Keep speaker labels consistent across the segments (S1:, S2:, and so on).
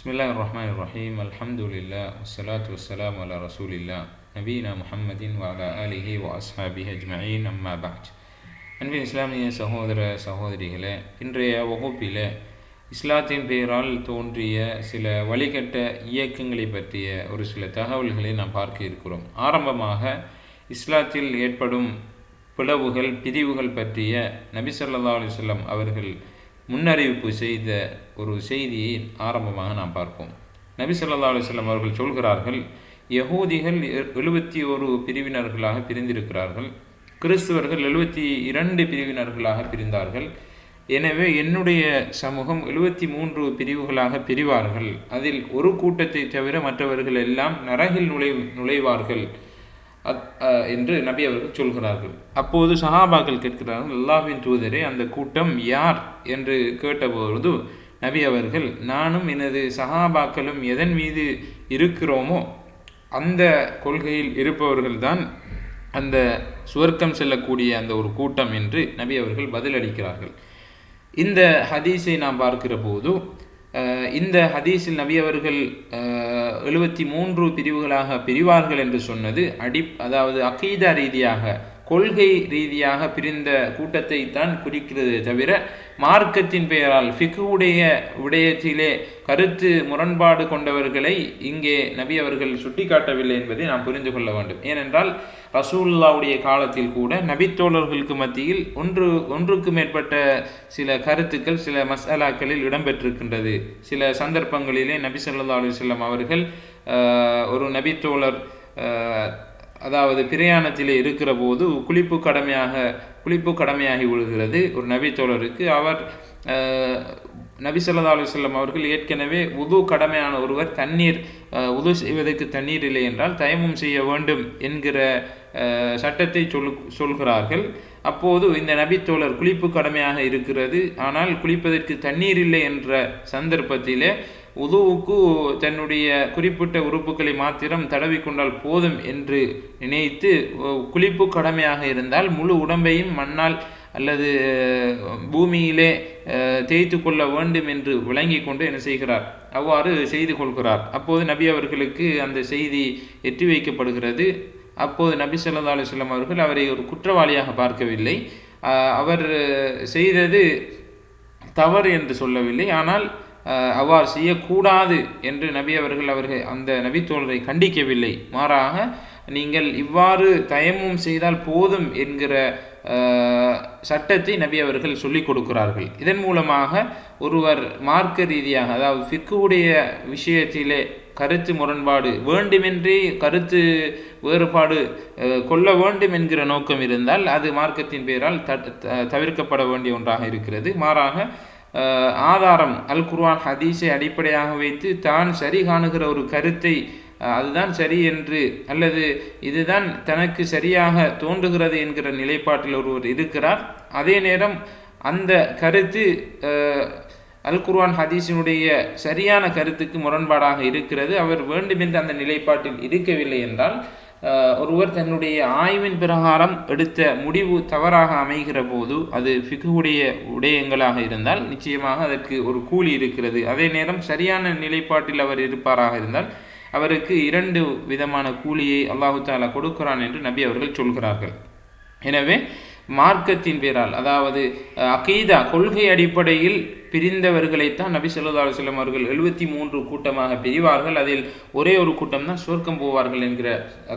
S1: பிஸ்மில்லாஹ் ரஹ்மான் ரஹீம் அல்ஹம்துலில்லா வசலாத் வசலாம் ரசூல் இல்லா நபீனா முஹம்மதின் வாலா அலிஹி வாஸ்ஹாபி ஹஜ்மயின் அம்மா பாஜ் அன்பின் இஸ்லாமிய சகோதர சகோதரிகளே இன்றைய வகுப்பில் இஸ்லாத்தின் பெயரால் தோன்றிய சில வழிகட்ட இயக்கங்களை பற்றிய ஒரு சில தகவல்களை நாம் பார்க்க இருக்கிறோம். ஆரம்பமாக இஸ்லாத்தில் ஏற்படும் பிளவுகள் பிரிவுகள் பற்றிய நபி சொல்லா அலிசல்லாம் அவர்கள் முன்னறிவிப்பு செய்த ஒரு செய்தியை ஆரம்பமாக நாம் பார்ப்போம். நபி சொல்லா அலுவலம் அவர்கள் சொல்கிறார்கள் யகூதிகள் எழுபத்தி ஒரு பிரிவினர்களாக பிரிந்திருக்கிறார்கள். கிறிஸ்துவர்கள் எழுபத்தி இரண்டு பிரிவினர்களாக பிரிந்தார்கள். எனவே என்னுடைய சமூகம் எழுபத்தி மூன்று பிரிவுகளாக பிரிவார்கள். அதில் ஒரு கூட்டத்தை தவிர மற்றவர்கள் எல்லாம் நரகில் நுழை நுழைவார்கள். என்று நபி அவர்கள் சொல்கிறார்கள். அப்போது சஹாபாக்கள் கேட்கிறார்கள் அல்லாவின் தூதரே அந்த கூட்டம் யார்? என்று கேட்டபொழுது நபி அவர்கள் நானும் எனது சஹாபாக்களும் எதன் மீது இருக்கிறோமோ அந்த கொள்கையில் இருப்பவர்கள்தான் அந்த சுவர்க்கம் செல்லக்கூடிய அந்த ஒரு கூட்டம் என்று நபி அவர்கள் பதிலளிக்கிறார்கள். இந்த ஹதீஸை நாம் பார்க்கிற போது இந்த ஹதீஸில் நபி அவர்கள் எழுபத்தி மூன்று பிரிவுகளாக பிரிவார்கள் என்று சொன்னது அடி அதாவது அகீதா ரீதியாக கொள்கை ரீதியாக பிரிந்த கூட்டத்தை தான் குறிக்கிறது தவிர மார்க்கத்தின் பெயரால் ஃபிக்குடைய விடயத்திலே கருத்து முரண்பாடு கொண்டவர்களை இங்கே நபி அவர்கள் சுட்டிக்காட்டவில்லை என்பதை நாம் புரிந்து கொள்ள வேண்டும். ஏனென்றால் ரசூல்லாவுடைய காலத்தில் கூட நபித்தோழர்களுக்கு மத்தியில் ஒன்று ஒன்றுக்கு மேற்பட்ட சில கருத்துக்கள் சில மசாலாக்களில் இடம்பெற்றிருக்கின்றது. சில சந்தர்ப்பங்களிலே நபி சொல்லா அலைஹி அவர்கள் ஒரு நபித்தோழர் அதாவது பிரயாணத்திலே இருக்கிற போது குளிப்பு கடமையாக குளிப்பு கடமையாகி விழுகிறது. ஒரு நபித்தோழருக்கு அவர் நபி சொல்லா அலுவலம் அவர்கள் ஏற்கனவே உது கடமையான ஒருவர் தண்ணீர் உது செய்வதற்கு தண்ணீர் இல்லை என்றால் தயமும் செய்ய வேண்டும் என்கிற சட்டத்தை சொல் சொல்கிறார்கள். அப்போது இந்த நபித்தோழர் குளிப்பு கடமையாக இருக்கிறது. ஆனால் குளிப்பதற்கு தண்ணீர் இல்லை என்ற சந்தர்ப்பத்திலே உதுவுக்கு தன்னுடைய குறிப்பிட்ட உறுப்புகளை மாத்திரம் தடவிக்கொண்டால் போதும் என்று நினைத்து குளிப்பு கடமையாக இருந்தால் முழு உடம்பையும் மண்ணால் அல்லது பூமியிலே தேய்த்து கொள்ள வேண்டும் என்று விளங்கி கொண்டு என்ன செய்கிறார்? அவ்வாறு செய்து கொள்கிறார். அப்போது நபி அவர்களுக்கு அந்த செய்தி எட்டி வைக்கப்படுகிறது. அப்போது நபி சொல்லா அலுவலம் அவர்கள் அவரை ஒரு குற்றவாளியாக பார்க்கவில்லை. அவர் செய்தது தவறு என்று சொல்லவில்லை. ஆனால் அவ்வாறு செய்யக்கூடாது என்று நபி அவர்கள் அவர்கள் அந்த நபித்தோழரை கண்டிக்கவில்லை. மாறாக நீங்கள் இவ்வாறு தயமும் செய்தால் போதும் என்கிற சட்டத்தை நபி அவர்கள் சொல்லிக் கொடுக்கிறார்கள். இதன் மூலமாக ஒருவர் மார்க்க ரீதியாக அதாவது ஃபிக்குடைய விஷயத்திலே கருத்து முரண்பாடு வேண்டுமென்றே கருத்து வேறுபாடு கொள்ள வேண்டும் என்கிற நோக்கம் இருந்தால் அது மார்க்கத்தின் பெயரால் த த- தவிர்க்கப்பட வேண்டிய ஒன்றாக இருக்கிறது. மாறாக ஆதாரம் அல் குர்வான் ஹதீஸை அடிப்படையாக வைத்து தான் சரி காணுகிற ஒரு கருத்தை அதுதான் சரி என்று அல்லது இதுதான் தனக்கு சரியாக தோன்றுகிறது என்கிற நிலைப்பாட்டில் ஒருவர் இருக்கிறார். அதே நேரம் அந்த கருத்து அல் குர்வான் ஹதீஸினுடைய சரியான கருத்துக்கு முரண்பாடாக இருக்கிறது. அவர் வேண்டுமென்று அந்த நிலைப்பாட்டில் இருக்கவில்லை என்றால் ஒருவர் தன்னுடைய ஆய்வின் பிரகாரம் எடுத்த முடிவு தவறாக அமைகிற போது அது ஃபிகுடைய உடையங்களாக இருந்தால் நிச்சயமாக அதற்கு ஒரு கூலி இருக்கிறது. அதே நேரம் சரியான நிலைப்பாட்டில் அவர் இருப்பாராக இருந்தால் அவருக்கு இரண்டு விதமான கூலியை அல்லாஹு தாலா கொடுக்கிறான் என்று நபி அவர்கள் சொல்கிறார்கள். எனவே மார்க்கத்தின் பேரால் அதாவது அகீதா கொள்கை அடிப்படையில் பிரிந்தவர்களைத்தான் நபி சொல்லா அலுவலம் அவர்கள் எழுபத்தி மூன்று கூட்டமாக பிரிவார்கள். அதில் ஒரே ஒரு கூட்டம் தான் சொர்க்கம் போவார்கள் என்கிற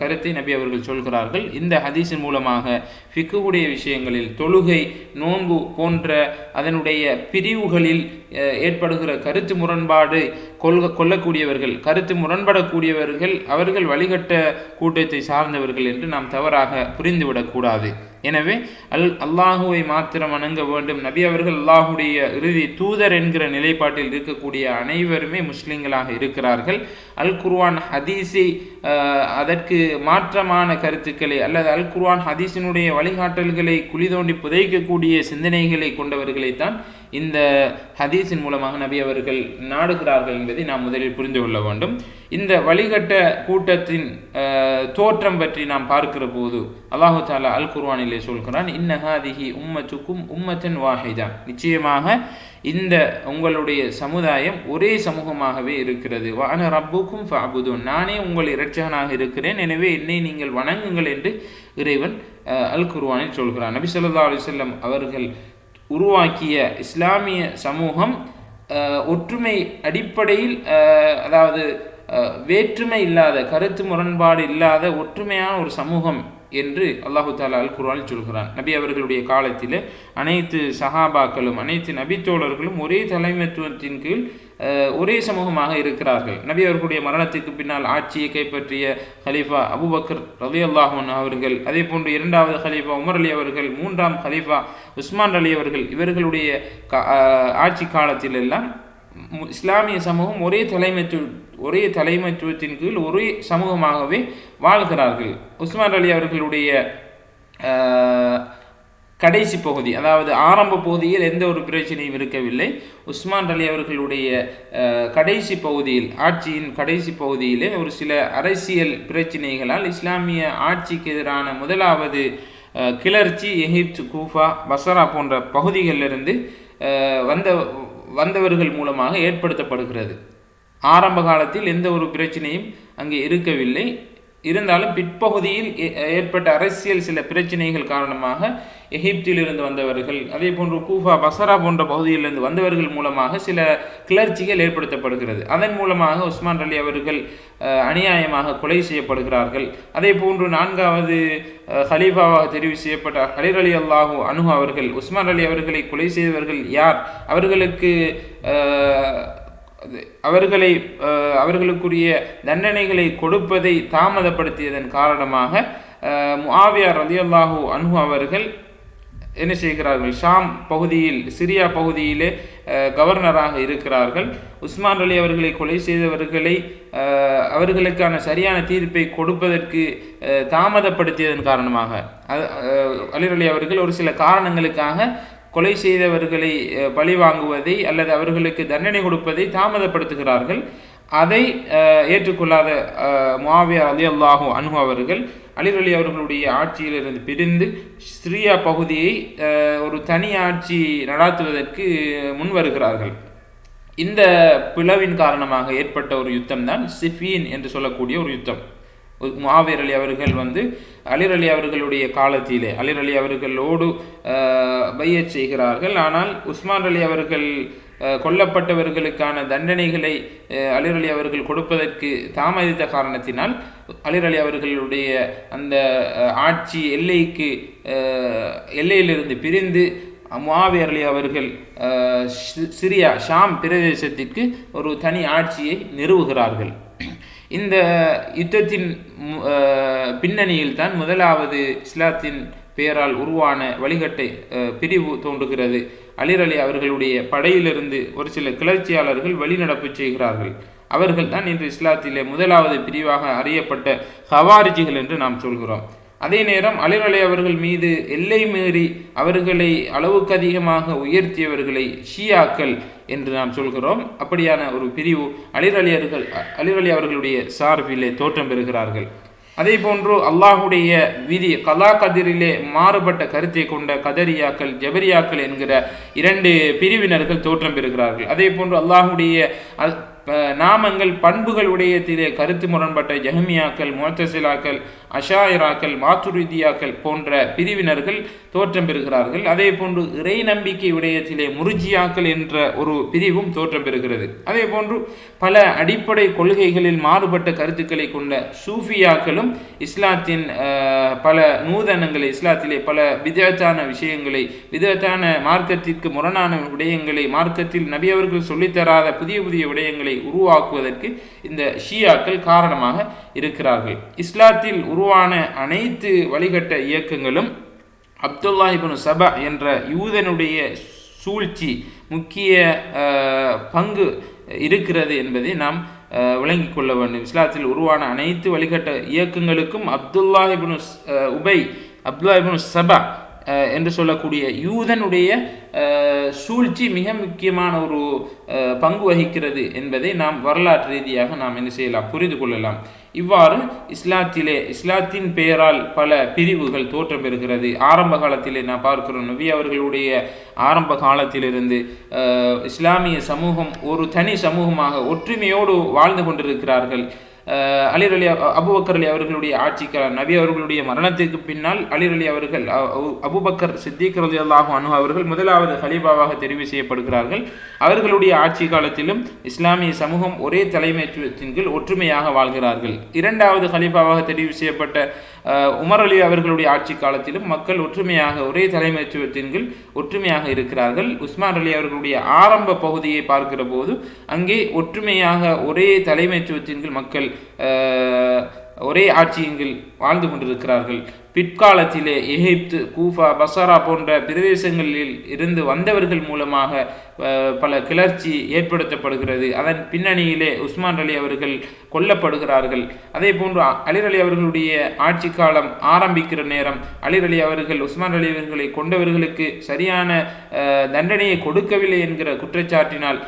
S1: கருத்தை நபி அவர்கள் சொல்கிறார்கள். இந்த ஹதீஸின் மூலமாக ஃபிக்குடைய விஷயங்களில் தொழுகை நோன்பு போன்ற அதனுடைய பிரிவுகளில் ஏற்படுகிற கருத்து முரண்பாடு கொள்க கொள்ளக்கூடியவர்கள் கருத்து முரண்படக்கூடியவர்கள் அவர்கள் வழிகட்ட கூட்டத்தை சார்ந்தவர்கள் என்று நாம் தவறாக புரிந்துவிடக்கூடாது எனவே அல் அல்லாஹுவை மாத்திரம் வணங்க வேண்டும். நபி அவர்கள் அல்லாஹுடைய இறுதி தூதர் என்கிற நிலைப்பாட்டில் இருக்கக்கூடிய அனைவருமே முஸ்லீம்களாக இருக்கிறார்கள். அல் குர்வான் ஹதீஸை அதற்கு மாற்றமான கருத்துக்களை அல்லது அல் குர்ஆன் ஹதீஸினுடைய வழிகாட்டல்களை குழி தோண்டி புதைக்கக்கூடிய சிந்தனைகளை கொண்டவர்களைத்தான் இந்த ஹதீஸின் மூலமாக நபி அவர்கள் நாடுகிறார்கள் என்பதை நாம் முதலில் புரிந்து கொள்ள வேண்டும். இந்த வழிகட்ட கூட்டத்தின் தோற்றம் பற்றி நாம் பார்க்கிற போது அல்லாஹு தாலா அல் குர்வானிலே சொல்கிறான் இன்னஹாதிஹி உம்மத்துக்கும் உம்மத்தன் வாஹிதா. நிச்சயமாக இந்த உங்களுடைய சமுதாயம் ஒரே சமூகமாகவே இருக்கிறது. வான ரப்புக்கும் ஃபாபுதும் நானே உங்கள் இரட்சகனாக இருக்கிறேன். எனவே என்னை நீங்கள் வணங்குங்கள் என்று இறைவன் அல் குர்வானில் சொல்கிறான். நபி சொல்லா அலிசல்லம் அவர்கள் உருவாக்கிய இஸ்லாமிய சமூகம் ஒற்றுமை அடிப்படையில் அதாவது வேற்றுமை இல்லாத கருத்து முரண்பாடு இல்லாத ஒற்றுமையான ஒரு சமூகம் என்று அல்லாஹு தாலா அல் குர்வானில் சொல்கிறான். நபி அவர்களுடைய காலத்தில் அனைத்து சஹாபாக்களும் அனைத்து நபித்தோழர்களும் ஒரே தலைமைத்துவத்தின் கீழ் ஒரே சமூகமாக இருக்கிறார்கள். நபி அவர்களுடைய மரணத்திற்கு பின்னால் ஆட்சியை கைப்பற்றிய ஹலீஃபா அபுபக்கர் ரவி அல்லாஹன் அவர்கள் அதே போன்று இரண்டாவது ஹலீஃபா உமர் அலி அவர்கள் மூன்றாம் ஹலீஃபா உஸ்மான் அலி அவர்கள் இவர்களுடைய ஆட்சி காலத்தில் எல்லாம் இஸ்லாமிய சமூகம் ஒரே தலைமைத்துவ ஒரே தலைமைத்துவத்தின் கீழ் ஒரே சமூகமாகவே வாழ்கிறார்கள். உஸ்மான் அலி அவர்களுடைய கடைசி பகுதி அதாவது ஆரம்ப பகுதியில் எந்த ஒரு பிரச்சனையும் இருக்கவில்லை. உஸ்மான் அலி அவர்களுடைய கடைசி பகுதியில் ஆட்சியின் கடைசி பகுதியிலே ஒரு சில அரசியல் பிரச்சனைகளால் இஸ்லாமிய ஆட்சிக்கு எதிரான முதலாவது கிளர்ச்சி எகிப்து கூஃபா பசரா போன்ற பகுதிகளிலிருந்து வந்த வந்தவர்கள் மூலமாக ஏற்படுத்தப்படுகிறது. ஆரம்ப காலத்தில் எந்த ஒரு பிரச்சனையும் அங்கே இருக்கவில்லை. இருந்தாலும் பிற்பகுதியில் ஏற்பட்ட அரசியல் சில பிரச்சனைகள் காரணமாக எகிப்திலிருந்து வந்தவர்கள் அதே போன்று கூஃபா பசரா போன்ற பகுதியிலிருந்து வந்தவர்கள் மூலமாக சில கிளர்ச்சிகள் ஏற்படுத்தப்படுகிறது. அதன் மூலமாக உஸ்மான் அலி அவர்கள் அநியாயமாக கொலை செய்யப்படுகிறார்கள். அதே போன்று நான்காவது ஹலீஃபாவாக தெரிவு செய்யப்பட்ட ஹலீர் அலி அல்லாஹூ அனு அவர்கள் உஸ்மான் அலி அவர்களை கொலை செய்தவர்கள் யார்? அவர்களுக்கு அவர்களை அவர்களுக்குரிய தண்டனைகளை கொடுப்பதை தாமதப்படுத்தியதன் காரணமாக முஆவியா ரதியல்லாஹூ அன்ஹு அவர்கள் என்ன செய்கிறார்கள்? ஷாம் பகுதியில் சிரியா பகுதியிலே கவர்னராக இருக்கிறார்கள். உஸ்மான் அலி அவர்களை கொலை செய்தவர்களை அவர்களுக்கான சரியான தீர்ப்பை கொடுப்பதற்கு தாமதப்படுத்தியதன் காரணமாக அலி அலி அவர்கள் ஒரு சில காரணங்களுக்காக கொலை செய்தவர்களை பழி வாங்குவதை அல்லது அவர்களுக்கு தண்டனை கொடுப்பதை தாமதப்படுத்துகிறார்கள். அதை ஏற்றுக்கொள்ளாத மாவியா அலி அல்லாஹூ அனு அவர்கள் அலிர் அலி அவர்களுடைய ஆட்சியிலிருந்து பிரிந்து ஸ்ரீயா பகுதியை ஒரு தனி ஆட்சி நடாத்துவதற்கு முன் வருகிறார்கள். இந்த பிளவின் காரணமாக ஏற்பட்ட ஒரு யுத்தம் தான் சிஃபீன் என்று சொல்லக்கூடிய ஒரு யுத்தம். மாவீர் அலி அவர்கள் வந்து அலிர் அலி அவர்களுடைய காலத்திலே அலிர் அலி அவர்களோடு பையச் செய்கிறார்கள். ஆனால் உஸ்மான் அலி அவர்கள் கொல்லப்பட்டவர்களுக்கான தண்டனைகளை அலிர் அலி அவர்கள் கொடுப்பதற்கு தாமதித்த காரணத்தினால் அலிர் அலி அவர்களுடைய அந்த ஆட்சி எல்லைக்கு எல்லையிலிருந்து பிரிந்து முவாவியர் அலி அவர்கள் சிரியா ஷாம் பிரதேசத்திற்கு ஒரு தனி ஆட்சியை நிறுவுகிறார்கள். இந்த யுத்தத்தின் பின்னணியில் தான் முதலாவது இஸ்லாத்தின் பெயரால் உருவான வழிகட்டை பிரிவு தோன்றுகிறது. அலிர் அலி அவர்களுடைய படையிலிருந்து ஒரு சில கிளர்ச்சியாளர்கள் வழிநடப்பு செய்கிறார்கள். அவர்கள் தான் இன்று இஸ்லாத்திலே முதலாவது பிரிவாக அறியப்பட்ட ஹவாரிஜிகள் என்று நாம் சொல்கிறோம். அதே நேரம் அலிரலை அவர்கள் மீது எல்லை மீறி அவர்களை அளவுக்கு அதிகமாக உயர்த்தியவர்களை ஷியாக்கள் என்று நாம் சொல்கிறோம். அப்படியான ஒரு பிரிவு அலிரலியர்கள் அலிரலி அவர்களுடைய சார்பிலே தோற்றம் பெறுகிறார்கள். அதே போன்று அல்லாஹுடைய விதி கலா கதிரிலே மாறுபட்ட கருத்தை கொண்ட கதரியாக்கள் ஜபரியாக்கள் என்கிற இரண்டு பிரிவினர்கள் தோற்றம் பெறுகிறார்கள். அதே போன்று அல்லாஹுடைய நாமங்கள் பண்புகள் உடையத்திலே கருத்து முரண்பட்ட ஜஹமியாக்கள் முத்தசிலாக்கள் அஷாயிராக்கள் மாத்துருதியாக்கள் போன்ற பிரிவினர்கள் தோற்றம் பெறுகிறார்கள். அதே போன்று இறை நம்பிக்கை விடயத்திலே முருஜியாக்கள் என்ற ஒரு பிரிவும் தோற்றம் பெறுகிறது. அதே போன்று பல அடிப்படை கொள்கைகளில் மாறுபட்ட கருத்துக்களை கொண்ட சூஃபியாக்களும் இஸ்லாத்தின் பல நூதனங்களை இஸ்லாத்திலே பல விதத்தான விஷயங்களை விதத்தான மார்க்கத்திற்கு முரணான விடயங்களை மார்க்கத்தில் நபி அவர்கள் சொல்லித்தராத புதிய புதிய விடயங்களை உருவாக்குவதற்கு இந்த ஷியாக்கள் காரணமாக இருக்கிறார்கள். இஸ்லாத்தில் உருவான அனைத்து வழிகட்ட இயக்கங்களும் அப்துல்லாஹிபுன் சபா என்ற யூதனுடைய சூழ்ச்சி முக்கிய பங்கு இருக்கிறது என்பதை நாம் விளங்கிக் கொள்ள வேண்டும். இஸ்லாத்தில் உருவான அனைத்து வழிகட்ட இயக்கங்களுக்கும் அப்துல்லாஹிபுன் உபை அப்துல்லா இபனு சபா என்று சொல்லக்கூடிய யூதனுடைய சூழ்ச்சி மிக முக்கியமான ஒரு பங்கு வகிக்கிறது என்பதை நாம் வரலாற்று ரீதியாக நாம் என்ன செய்யலாம் புரிந்து கொள்ளலாம். இவ்வாறு இஸ்லாத்திலே இஸ்லாத்தின் பெயரால் பல பிரிவுகள் தோற்றம் பெறுகிறது ஆரம்ப காலத்திலே நான் பார்க்கிறோம் நபி அவர்களுடைய ஆரம்ப காலத்திலிருந்து இஸ்லாமிய சமூகம் ஒரு தனி சமூகமாக ஒற்றுமையோடு வாழ்ந்து கொண்டிருக்கிறார்கள். அலிர் அலி அபுபக்கர் அலி அவர்களுடைய ஆட்சிக்கால நபி அவர்களுடைய மரணத்திற்கு பின்னால் அலிர் அலி அவர்கள் அபுபக்கர் சித்திக் ரலி அல்லாஹு அனு அவர்கள் முதலாவது ஹலீபாவாக தெரிவு செய்யப்படுகிறார்கள். அவர்களுடைய ஆட்சி காலத்திலும் இஸ்லாமிய சமூகம் ஒரே தலைமைத்துவத்தின் கீழ் ஒற்றுமையாக வாழ்கிறார்கள். இரண்டாவது ஹலீஃபாவாக தெரிவு செய்யப்பட்ட உமர் அலி அவர்களுடைய ஆட்சி காலத்திலும் மக்கள் ஒற்றுமையாக ஒரே தலைமைத்துவத்தின் கீழ் ஒற்றுமையாக இருக்கிறார்கள். உஸ்மான் அலி அவர்களுடைய ஆரம்ப பகுதியை பார்க்கிற போது அங்கே ஒற்றுமையாக ஒரே தலைமைத்துவத்தின் கீழ் மக்கள் ஒரே ஆட்சியங்கள் வாழ்ந்து கொண்டிருக்கிறார்கள். பிற்காலத்திலே எகிப்து கூஃபா பசாரா போன்ற பிரதேசங்களில் இருந்து வந்தவர்கள் மூலமாக பல கிளர்ச்சி ஏற்படுத்தப்படுகிறது. அதன் பின்னணியிலே உஸ்மான் அலி அவர்கள் கொல்லப்படுகிறார்கள். அதே போன்று அ- அலிர் அலி அவர்களுடைய ஆட்சி காலம் ஆரம்பிக்கிற நேரம் அலிர் அலி அவர்கள் உஸ்மான் அலி அவர்களை கொண்டவர்களுக்கு சரியான தண்டனையை கொடுக்கவில்லை என்கிற குற்றச்சாட்டினால்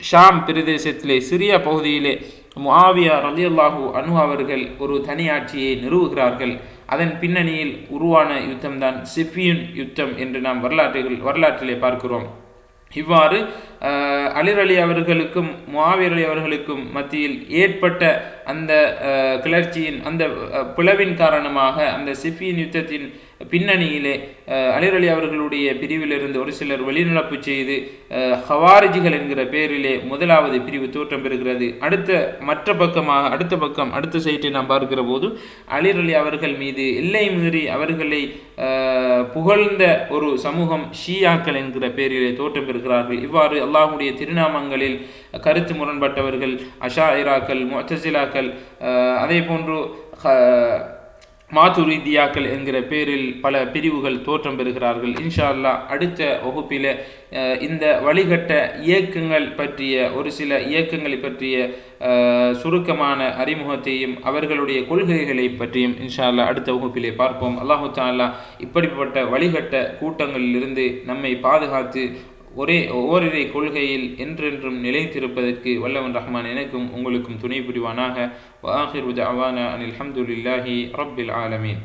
S1: ஷாம் பிரதேசத்திலே சிறிய பகுதியிலே முஆவியா ரலியல்லாஹு அனு அவர்கள் ஒரு தனியாட்சியை நிறுவுகிறார்கள். அதன் பின்னணியில் உருவான யுத்தம்தான் சிஃபியுன் யுத்தம் என்று நாம் வரலாற்றுகள் வரலாற்றிலே பார்க்கிறோம். இவ்வாறு அஹ், அலிர் அலி அவர்களுக்கும் முஆவியர் அலி அவர்களுக்கும் மத்தியில் ஏற்பட்ட அந்த கிளர்ச்சியின் அந்த பிளவின் காரணமாக அந்த சிஃபியின் யுத்தத்தின் பின்னணியிலே அலிரலி அலிர் அலி அவர்களுடைய பிரிவிலிருந்து ஒரு சிலர் வெளிநடப்பு செய்து ஹவாரிஜிகள் என்கிற பேரிலே முதலாவது பிரிவு தோற்றம் பெறுகிறது. அடுத்த மற்ற பக்கமாக அடுத்த பக்கம் அடுத்த சைட்டை நாம் பார்க்கிற போது அலிர் அலி அவர்கள் மீது எல்லை மீறி அவர்களை புகழ்ந்த ஒரு சமூகம் ஷியாக்கள் என்கிற பேரிலே தோற்றம் பெறுகிறார்கள். இவ்வாறு அல்லாஹுடைய திருநாமங்களில் கருத்து முரண்பட்டவர்கள் அஷா இராக்கள் முத்தசிலாக்கள் அதே போன்று ஹ- மாதுரிதியாக்கள் என்கிற பேரில் பல பிரிவுகள் தோற்றம் பெறுகிறார்கள். இன்ஷா அல்லா அடுத்த வகுப்பில் இந்த வழிகட்ட இயக்கங்கள் பற்றிய ஒரு சில இயக்கங்களை பற்றிய சுருக்கமான அறிமுகத்தையும் அவர்களுடைய கொள்கைகளை பற்றியும் இன்ஷா அல்லா அடுத்த வகுப்பிலே பார்ப்போம். அல்லாஹு தாலா இப்படிப்பட்ட வழிகட்ட கூட்டங்களிலிருந்து நம்மை பாதுகாத்து ஒரே ஓரிரை கொள்கையில் என்றென்றும் நிலைத்திருப்பதற்கு வல்லவன் ரஹ்மான் எனக்கும் உங்களுக்கும் துணை புரிவானாக வாஹிர் அவானா அனில் அல்ஹம்துலில்லாஹி ரப்பில் ஆலமீன்.